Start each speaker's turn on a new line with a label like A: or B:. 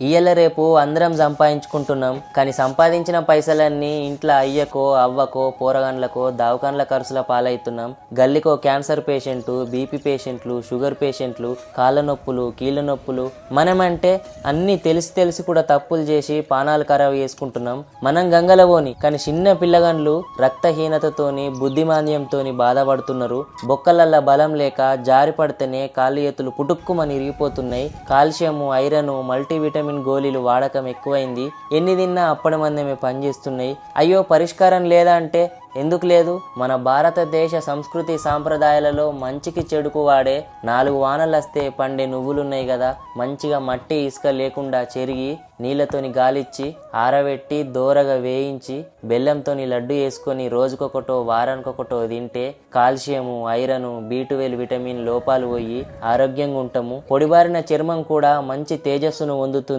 A: ఇయ్యల రేపు అందరం సంపాదించుకుంటున్నాం. కానీ సంపాదించిన పైసలన్నీ ఇంట్లో అయ్యకో అవ్వకో పోరగండ్లకో దవాఖాన్ల ఖర్చుల పాలవుతున్నాం గల్లికో క్యాన్సర్ పేషెంట్ బీపీ పేషెంట్లు షుగర్ పేషెంట్లు కాళ్ళ నొప్పులు కీళ్ళ నొప్పులు. మనమంటే అన్నీ తెలిసి తెలిసి కూడా తప్పులు చేసి పానాలు ఖరాబ్ చేసుకుంటున్నాం. మనం గంగలవోని కానీ చిన్న పిల్లగండ్లు రక్తహీనతతోని బుద్ధిమాంద్యంతోని బాధపడుతున్నారు. బొక్కలల్ల బలం లేక జారి పడితేనే కాళ్ళు ఎత్తులు పుటుక్కుమని ఇరిగిపోతున్నాయి. కాల్షియము ఐరన్ మల్టీవిటమిన్ గోళీలు వాడకం ఎక్కువైంది? ఎన్ని తిన్నా అప్పటి మందమే పనిచేస్తున్నాయి. అయ్యో పరిష్కారం లేదా అంటే ఎందుకు లేదు? మన భారతదేశ సంస్కృతి సాంప్రదాయాలలో మంచికి చెడుకు వాడే నాలుగు వానలు వస్తే పండే నువ్వులున్నాయి కదా మంచిగా మట్టి ఇసుక లేకుండా చెరిగి నీళ్ళతోని గాలిచ్చి ఆరబెట్టి దోరగా వేయించి బెల్లంతోని లడ్డు వేసుకొని రోజుకొకటో వారానికొకటో తింటే కాల్షియము ఐరన్ బీటువేల్ విటమిన్ లోపాలు పోయి ఆరోగ్యంగా ఉంటాము పొడిబారిన చర్మం కూడా మంచి తేజస్సును పొందుతుంది.